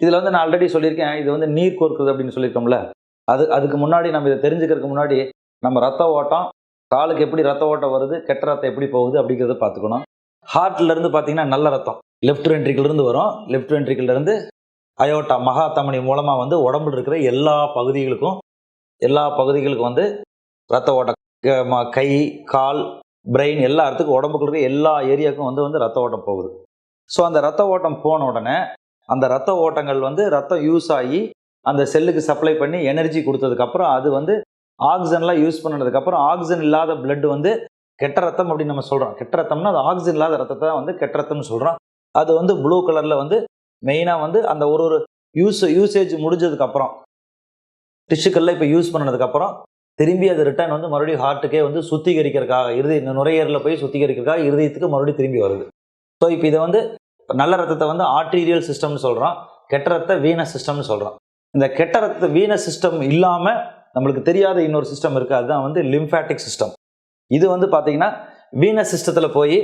இதில் வந்து நான் ஆல்ரெடி சொல்லியிருக்கேன் இது வந்து நீர் கோர்க்குது அப்படின்னு சொல்லியிருக்கோம்ல. அது அதுக்கு முன்னாடி நம்ம இதை தெரிஞ்சுக்கிறதுக்கு முன்னாடி நம்ம ரத்த ஓட்டம் காலுக்கு எப்படி ரத்த ஓட்டம் வருது கெட்ட ரத்தம் எப்படி போகுது அப்படிங்கிறத பார்த்துக்கணும். ஹார்ட்லேருந்து பார்த்தீங்கன்னா நல்ல ரத்தம். லெஃப்ட் வென்ட்ரிக்கிலிருந்து வரும். லெஃப்ட் வென்ட்ரிக்கிலிருந்து அயோட்டா மகா தமனி மூலமாக வந்து உடம்புல இருக்கிற எல்லா பகுதிகளுக்கும் எல்லா பகுதிகளுக்கும் வந்து ரத்த ஓட்டம் க- ம- கை கால் பிரெயின் எல்லா இடத்துக்கும் உடம்புக்குள்ள எல்லா ஏரியாவுக்கும் வந்து வந்து ரத்த ஓட்டம் போகுது. ஸோ அந்த ரத்த ஓட்டம் போன உடனே அந்த ரத்த ஓட்டங்கள் வந்து ரத்தம் யூஸ் ஆகி அந்த செல்லுக்கு சப்ளை பண்ணி எனர்ஜி கொடுத்ததுக்கப்புறம் அது வந்து ஆக்சிஜன்லாம் யூஸ் பண்ணதுக்கப்புறம் ஆக்சிஜன் இல்லாத பிளட் வந்து கெட்ட ரத்தம் அப்படின்னு நம்ம சொல்கிறோம் கெட்ட ரத்தம்னா அது ஆக்சிஜன் இல்லாத ரத்தத்தை வந்து கெட்ட ரத்தம்னு சொல்கிறோம் அது வந்து ப்ளூ கலரில் வந்து மெயினாக வந்து அந்த ஒரு ஒரு யூஸ் யூசேஜ் முடிஞ்சதுக்கப்புறம் டிஷ்யூக்கள்ல இப்போ யூஸ் பண்ணதுக்கப்புறம் திரும்பி அது ரிட்டர்ன் வந்து மறுபடியும் ஹார்ட்டுக்கே வந்து சுத்திகரிக்கிறதுக்காக இருதய இந்த நுரையீரலில் போய் சுத்திகரிக்கிறதுக்காக இருதயத்துக்கு மறுபடியும் திரும்பி வருது. ஸோ இப்போ இதை வந்து நல்ல ரத்தத்தை வந்து ஆர்டீரியல் சிஸ்டம்னு சொல்கிறோம் கெட்ட ரத்த வீண சிஸ்டம்னு சொல்கிறோம் இந்த கெட்ட ரத்த வீண சிஸ்டம் இல்லாமல் நம்மளுக்கு தெரியாத இன்னொரு சிஸ்டம் இருக்குது அதுதான் வந்து லிம்ஃபேட்டிக் சிஸ்டம் இது வந்து பார்த்தீங்கன்னா வீண சிஸ்டத்தில் போய்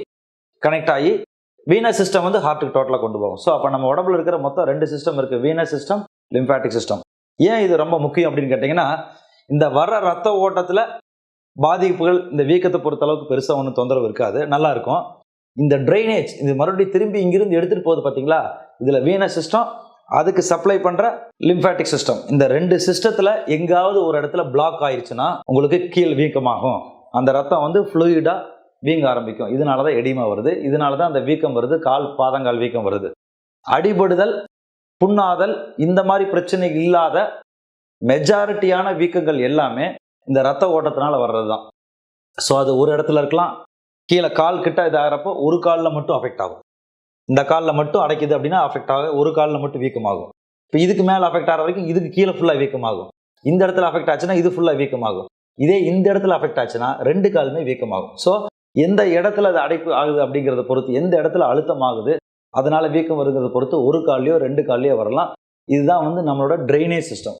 கனெக்ட் ஆகி வீண சிஸ்டம் வந்து ஹார்ட்டுக்கு டோட்டலாக கொண்டு போகும். ஸோ அப்போ நம்ம உடம்புல இருக்கிற மொத்தம் ரெண்டு சிஸ்டம் இருக்குது வீண சிஸ்டம் லிம்ஃபேட்டிக் சிஸ்டம் ஏன் இது ரொம்ப முக்கியம் அப்படின்னு கேட்டிங்கன்னா இந்த வர்ற ரத்த ஓட்டத்தில் பாதிப்புகள் இந்த வீக்கத்தை பொறுத்த அளவுக்கு பெருசாக ஒன்றும் தொந்தரவு இருக்காது நல்லா இருக்கும். இந்த ட்ரைனேஜ் இது மறுபடியும் திரும்பி இங்கிருந்து எடுத்துகிட்டு போகுது பார்த்தீங்களா இதில் வீண சிஸ்டம் அதுக்கு சப்ளை பண்ணுற லிம்ஃபேட்டிக் சிஸ்டம் இந்த ரெண்டு சிஸ்டத்தில் எங்காவது ஒரு இடத்துல பிளாக் ஆயிடுச்சுன்னா உங்களுக்கு கீழ் வீக்கமாகும். அந்த ரத்தம் வந்து ஃப்ளூயிடாக வீங்க ஆரம்பிக்கும். இதனால தான் எடிமா வருது. இதனால தான் அந்த வீக்கம் வருது. கால் பாதங்கால் வீக்கம் வருது. அடிபடுதல் புண்ணாதல் இந்த மாதிரி பிரச்சனை இல்லாத மெஜாரிட்டியான வீக்கங்கள் எல்லாமே இந்த ரத்த ஓட்டத்தினால வர்றது தான் ஸோ அது ஒரு இடத்துல இருக்கலாம். கீழே கால் கிட்ட இதாகிறப்போ ஒரு காலில் மட்டும் அஃபெக்ட் ஆகும். இந்த காலில் மட்டும் அடைக்குது அப்படின்னா அஃபெக்ட் ஆகும் ஒரு காலில் மட்டும் வீக்கமாகும். இப்போ இதுக்கு மேலே அஃபெக்ட் ஆகிற வரைக்கும் இதுக்கு கீழே ஃபுல்லாக வீக்கமாகும். இந்த இடத்துல அஃபெக்ட் ஆச்சுன்னா இது ஃபுல்லாக வீக்கமாகும். இதே இந்த இடத்துல அஃபெக்ட் ஆச்சுன்னா ரெண்டு காலுமே வீக்கமாகும். ஸோ எந்த இடத்துல அது அடைப்பு ஆகுது அப்படிங்கிறத பொறுத்து எந்த இடத்துல அழுத்தம் ஆகுது அதனால வீக்கம் வருகிறத பொறுத்து ஒரு கால்லையோ ரெண்டு கால்லையோ வரலாம். இதுதான் வந்து நம்மளோட ட்ரைனேஜ் சிஸ்டம்